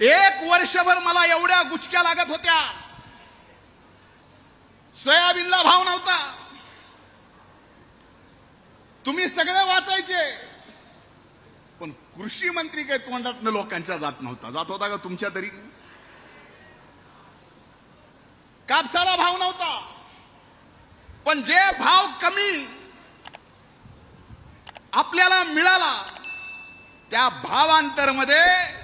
एक वर्षभर मला एवढ्या गुचक्या लागत होत्या. सोयाबीनला भाव नव्हता. तुम्ही सगळे वाचायचे. पण कृषी मंत्री काही तोंडातनं लोकांच्या जात नव्हता. जात होता का तुमच्या तरी? कापसाला भाव नव्हता. पण जे भाव कमी आपल्याला मिळाला त्या भावांतरमध्ये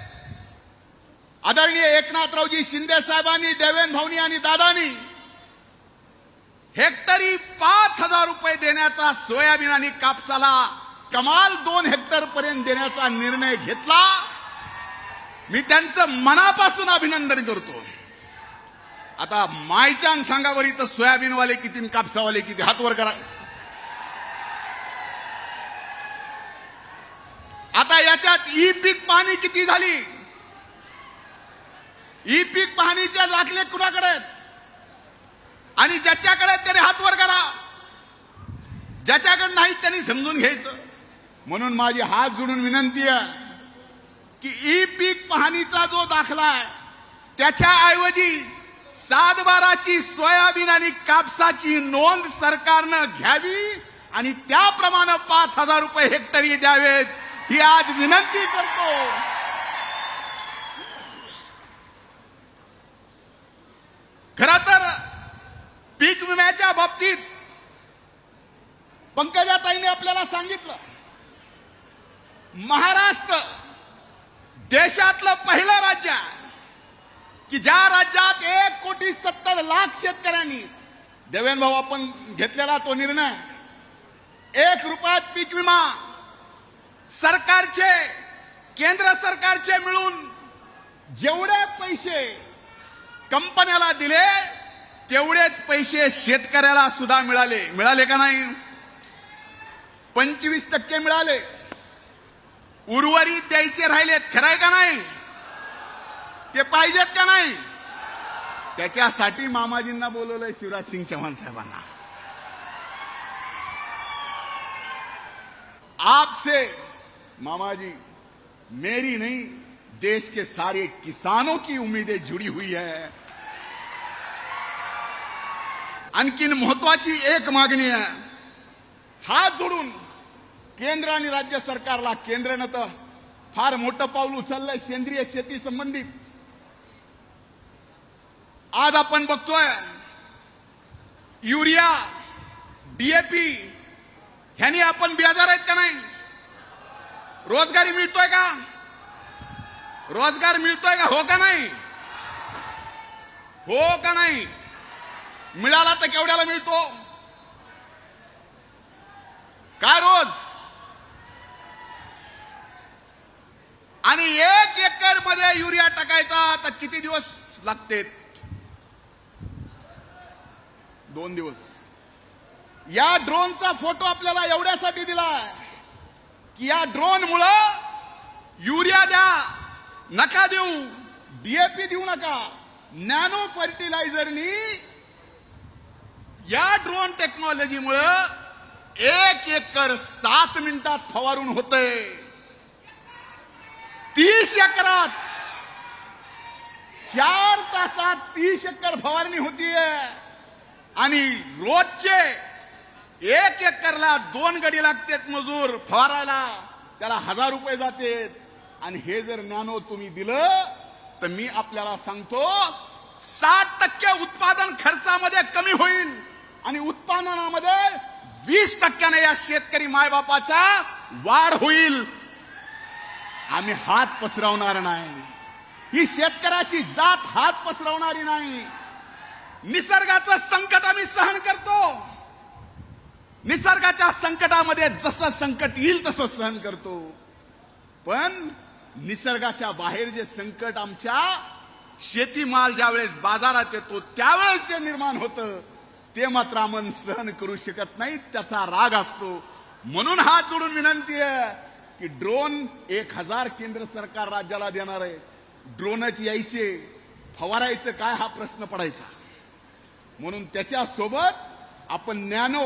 आदरणीय एकनाथरावजी शिंदे साहेबांनी देवेंद्र भाऊनी आणि दादानी हेक्टरी पाच हजार रुपये देण्याचा सोयाबीन आणि कापसाला कमाल दोन हेक्टर पर्यंत देण्याचा निर्णय घेतला. मी त्यांचं मनापासून अभिनंदन करतो. आता मायचान सांगा बरं इथं सोयाबीनवाले किती कापसावाले किती? हात वर करा. आता याच्यात ई पीक पाणी किती झाली? ई पीक पाहणीचे दाखले कुणाकडे? आहेत आणि ज्याच्याकडे त्याने हात वर करा. ज्याच्याकडे नाही त्यांनी समजून घ्यायचं. म्हणून माझी हात जोडून विनंती आहे की ई पीक पाहणीचा जो दाखला आहे त्याच्याऐवजी सातबाराची सोयाबीन आणि कापसाची नोंद सरकारनं घ्यावी आणि त्याप्रमाणे पाच हजार रुपये हेक्टरी द्यावेत ही आज विनंती करतो. खर तर पीक विम्याच्या बाबतीत पंकजाताईने आपल्याला सांगितलं महाराष्ट्र देशातलं पहिलं राज्य आहे की ज्या राज्यात एक कोटी सत्तर लाख शेतकऱ्यांनी देवेंद्र भाऊ आपण घेतलेला तो निर्णय एक रुपयात पीक विमा सरकारचे केंद्र सरकारचे मिळून जेवढे पैसे कंपन्याला दिले तेवढेच पैसे शेतकऱ्याला सुद्धा मिळाले. मिळाले का नाही? पंचवीस टक्के मिळाले. उर्वरित द्यायचे राहिलेत खराय का नाही? ते पाहिजेत का नाही? त्याच्यासाठी मामाजींना बोलवलंय शिवराज सिंग चौहान साहेबांना. आपसे मामाजी मेरी नहीं देश के सारे किसानों की उम्मीदें जुड़ी हुई है। आणखीन महत्वाची एक मागणी आहे. हात जोडून केंद्र आणि राज्य सरकारला केंद्रानं तर फार मोठं पाऊल उचललंय सेंद्रिय शेती संबंधित. आज आपण बघतोय युरिया डीएपी ह्यानी आपण बेजार आहेत का नाही? रोजगारी मिळतोय का? रोजगार मिळतोय का? हो का नाही? हो का नाही? मिळाला तर केवढ्याला मिळतो? काय रोज? आणि एक एकरमध्ये युरिया टाकायचा तर किती दिवस लागते? दोन दिवस. या ड्रोनचा फोटो आपल्याला एवढ्यासाठी दिला की या ड्रोन मुळे युरिया द्या नका देऊ डीएपी देऊ नका. नॅनो फर्टिलायझरनी या ड्रोन टेक्नॉलॉजीमुळं एक एकर सात मिनिटात फवारून होतंय. तीस एकरात चार तासात तीस एकर फवारणी होतीये. आणि रोजचे एक एकरला दोन गडी लागतात मजूर फवारायला. त्याला हजार रुपये जातेत. आणि हे जर नॅनो तुम्ही दिलं तर मी आपल्याला सांगतो सात टक्के उत्पादन खर्चामध्ये कमी होईल. आणि उत्पादनामध्ये वीस टक्क्याने या शेतकरी मायबापाचा वाढ होईल. आम्ही हात पसरवणार नाही. ही शेतकऱ्याची जात हात पसरवणारी नाही. निसर्गाचं संकट आम्ही सहन करतो. निसर्गाच्या संकटामध्ये जसं संकट येईल तसं सहन करतो. पण निसर्गाच्या बाहेर जे संकट आमच्या शेतीमाल ज्यावेळेस बाजारात येतो त्यावेळेस जे निर्माण होतं ते मात्र आपण सहन करू शकत नाही त्याचा राग असतो. म्हणून हा जोडून विनंती आहे की ड्रोन एक हजार केंद्र सरकार राज्याला देणार आहे. ड्रोनच यायचे फवारायचं काय हा प्रश्न पडायचा. म्हणून त्याच्यासोबत आपण nano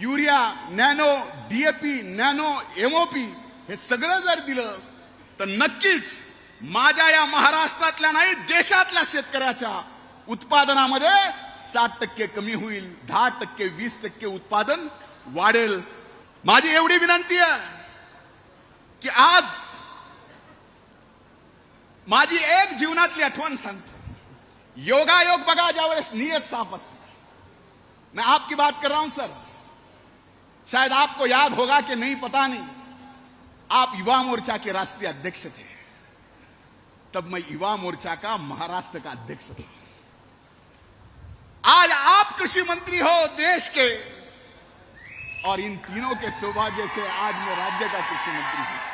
urea nano DAP nano MOP हे सगळं जर दिलं तर नक्कीच माझ्या या महाराष्ट्रातल्या नाही देशातल्या शेतकऱ्याच्या उत्पादनामध्ये साठ टक्के कमी दहा टक्के वीस टक्के उत्पादन वाढेल. माझी एवढी विनंती आहे की आज माझी एक जीवनातली आठवण सांगतो. योगायोग बघा, ज्यावेळेस नियत साफ़ असते. मैं आपकी बात कर रहा हूँ, सर. शायद आपको याद होगा कि नहीं, पता नहीं. आप युवा मोर्चा के राष्ट्रीय अध्यक्ष थे. तब मैं युवा मोर्चा का महाराष्ट्र का अध्यक्ष था. कृषी मंत्री हो देश के। और इन तीनों के सौभाग्य से आज मैं राज्य का कृषी मंत्री हूं।